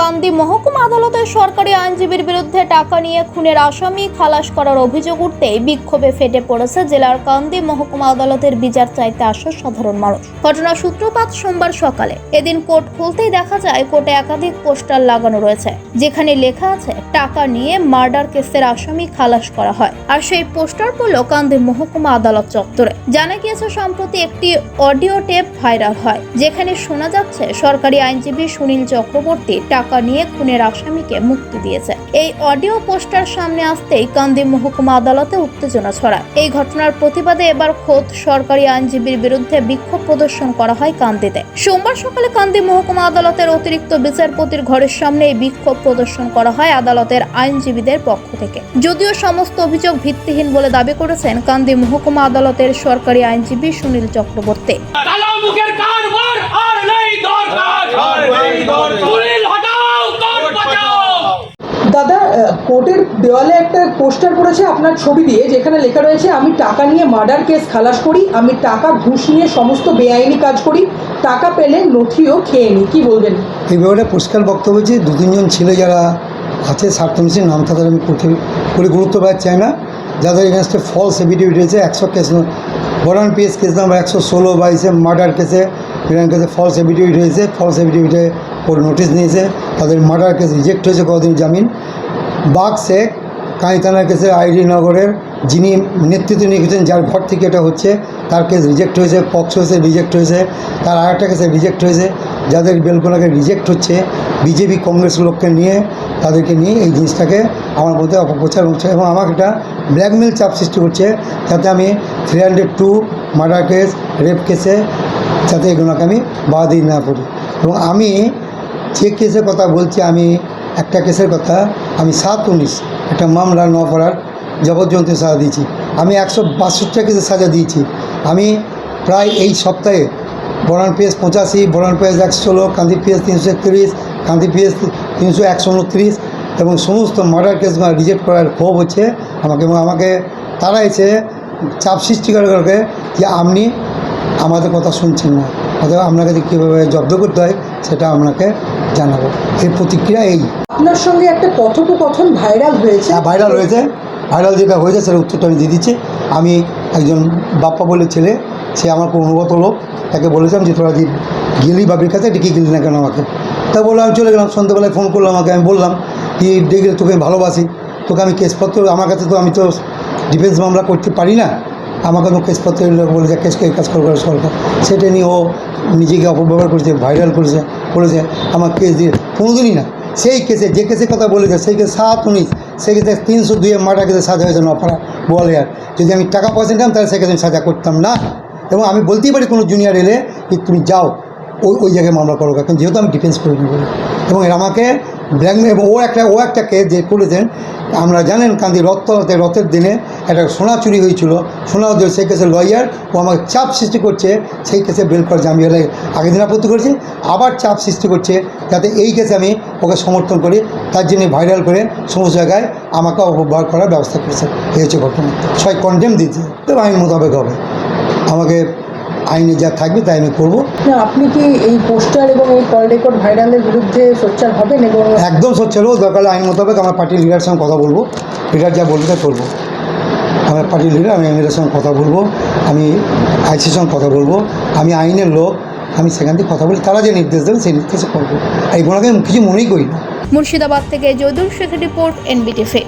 কান্দি মহকুমা আদালতের সরকারি আইনজীবীর বিরুদ্ধে টাকা নিয়ে খুনের আসামি খালাস করার অভিযোগ উঠতেই বিক্ষোভে ফেটে পড়েছে জেলার কান্দি মহকুমা আদালতের বিচার চাইতে আসা সাধারণ মানুষ। ঘটনার সূত্রপাত সোমবার সকালে। এদিন কোর্ট খুলতেই দেখা যায় কোর্টে একাধিক পোস্টার লাগানো রয়েছে, যেখানে লেখা আছে, টাকা নিয়ে মার্ডার কেসের আসামি খালাস করা হয়। আর সেই পোস্টার পড়ল কান্দি মহকুমা আদালত চত্বরে। জানা গিয়েছে, সম্প্রতি একটি অডিও টেপ ভাইরাল হয়, যেখানে শোনা যাচ্ছে, সরকারি আইনজীবী সুনীল চক্রবর্তী টাকা নিয়ে খুনের আসামিকে মুক্তি দিয়েছে। এই অডিও পোস্টার সামনে আসতেই কান্দি মহকুমা আদালতে উত্তেজনা ছড়ায়। এই ঘটনার প্রতিবাদে এবার খোদ সরকারি আইনজীবীর বিরুদ্ধে বিক্ষোভ প্রদর্শন করা হয় কান্দিতে। সোমবার সকালে কান্দি মহকুমা আদালতের অতিরিক্ত বিচারপতির ঘরের সামনে এই বিক্ষোভ প্রদর্শন করা হয় আদালতের আইনজীবীদের পক্ষ থেকে। যদিও সমস্ত অভিযোগ ভিত্তিহীন বলে দাবি করেছেন কান্দি মহকুমা আদালতের সরকারি আইনজীবী সুনীল চক্রবর্তী। কালো মুখের কারবার আর নেই দরকার। আর নেই দরকার। সুনীল হটাও তোর বাঁচাও দাদা কোর্টের দেওয়ালে একটা পোস্টার পড়েছে আপনার ছবি দিয়ে, যেখানে লেখা রয়েছে, আমি টাকা নিয়ে মার্ডার কেস খালাস করি, আমি টাকা ঘুষ নিয়ে সমস্ত বেআইনি কাজ করি, টাকা পেলে নথিও খেয়ে নিই। কী বলবেন? এই ব্যাপারে পরিষ্কার বক্তব্য হচ্ছে দু তিনজন ছেলে যারা আছে স্বার্থমিশন নাম তাদের আমি করে গুরুত্ব পাওয়া চাই না। যাদের এগেনস্টে ফলস এভিডেভিট হয়েছে একশো case Baran PS case number একশো ষোলো বাইশে মার্ডার কেসে এরকম কেসে ফলস এভিডেভিট হয়েছে ফলস এভিডেভিটে ওর নোটিশ নিয়েছে তাদের মার্ডার কেস রিজেক্ট হয়েছে কদিন জামিন। বাঘ শেখ কাঁই থানার কেসে আইডি নগরের যিনি নেতৃত্ব নিয়েছেন যার ঘর থেকে এটা হচ্ছে, তার কেস রিজেক্ট হয়েছে পক্স হয়েছে রিজেক্ট হয়েছে, তার আরেকটা কেসে রিজেক্ট হয়েছে, যাদের বেলকোনাকে রিজেক্ট হচ্ছে, বিজেপি কংগ্রেস লোককে নিয়ে, তাদেরকে নিয়ে এই জিনিসটাকে আমার মধ্যে অপপ্রচার হচ্ছে এবং আমাকে একটা ব্ল্যাকমেল চাপ সৃষ্টি করছে, যাতে আমি three hundred two murder case rape কেসে যাতে এগুলোকে আমি বাদই না করি এবং আমি যে কেসের কথা বলছি, আমি একটা কেসের কথা, আমি সাত উনিশ, একটা মামলা ন করার জবরজন্তি সাজা দিয়েছি। আমি একশো বাষট্টি কেসে সাজা দিয়েছি। আমি প্রায় এই সপ্তাহে বরান পিএস পঁচাশি বরান পিএস একশো ষোলো, কান্দি পিএস তিনশো একত্রিশ, কান্দি পিএস তিনশো একশো উনত্রিশ এবং সমস্ত মার্ডার কেসগুলো রিজেক্ট করার ক্ষোভ হচ্ছে আমাকে এবং আমাকে তারা এসে চাপ সৃষ্টি করে যে আপনি আমাদের কথা শুনছেন না। অথবা আপনাকে কীভাবে জব্দ করতে হয় সেটা আপনাকে জানাব। এর প্রতিক্রিয়া এই। আপনার সঙ্গে একটা কথোপকথন ভাইরাল হয়েছে। হ্যাঁ ভাইরাল হয়েছে। ভাইরাল যেটা হয়েছে সেটা উত্তরটা আমি দিয়ে দিচ্ছি। আমি একজন বাপ্পা বলে ছেলে সে আমার খুব অনুগত লোক। তাকে বলেছিলাম যে তোরা যে গেলি বাবির কাছে? ডেকে গেলি না কেন আমাকে? তা বললাম আমি চলে গেলাম। সন্ধ্যেবেলায় ফোন করলাম আমাকে আমি বললাম কি ডেকে তোকে আমি ভালোবাসি? তোকে আমি কেসপত্র আমার কাছে তো আমি তো ডিফেন্স মামলা করতে পারি না। আমাকে তো কেসপত্র বলে যে কেসকে কাজ করবে সরকার সেটা নিয়ে ও নিজেকে অপব্যবহার করেছে ভাইরাল করেছে, বলেছে, আমার কেস দিয়ে কোনোদিনই না। সেই কেসে যে কেসের কথা বলেছে, সেই কেস সাত উনিশ, সেই কেসে তিনশো দুয়ে মার্ডার কেসে সাজা হয়েছে নপাড়া আর যদি আমি টাকা পয়সা নিতাম, তাহলে কেসে আমি সাজা করতাম না। এবং আমি বলতেই পারি কোনো জুনিয়র এলে কি তুমি যাও ওই ওই জায়গায় মামলা করো কারণ যেহেতু আমি ডিফেন্স করিনি বলে। এবং আমাকে ব্ল্যাকমেল এবং ও একটা ও একটা কেস যে করেছেন, আমরা জানেন কান্দি রথতলাতে রথের দিনে একটা সোনা চুরি হয়েছিল। সোনা যে সেই কেসের লয়ার। ও আমাকে চাপ সৃষ্টি করছে সেই কেসে বেল করে জামিয়ে হলে আগের দিন আপত্তি করেছি। আবার চাপ সৃষ্টি করছে যাতে এই কেসে আমি ওকে সমর্থন করি। তার জন্য ভাইরাল করে সমস্ত জায়গায় আমাকে অপব্যবহার করার ব্যবস্থা করেছে। এই হচ্ছে ঘটনা। সবাই কন্ডেম দিয়েছে। তো আইন মোতাবেক হবে। আমাকে আইনে যা থাকবে তাই আমি করব। না, আপনি কি এই পোস্টার এবং এই কল রেকর্ড ভাইরালের বিরুদ্ধে সোচ্চার হবেন এবং একদম সোচ্চার সচ্ছল দরকার আইন মোতাবেক আমার পার্টির লিডারের সঙ্গে কথা বলব। লিডার যা বলবে তাই করব। আমার পার্টির লিডার আমি এমএলএর সঙ্গে কথা বলব আমি আইসির সঙ্গে কথা বলব আমি আইনের লোক আমি সেখান থেকে কথা বলি তারা যে নির্দেশ দেবে সেই নির্দেশে করব। এইগুলোকে আমি কিছু মনেই করি না। মুর্শিদাবাদ থেকে জয়দুল শেখের রিপোর্ট এনবিটিভি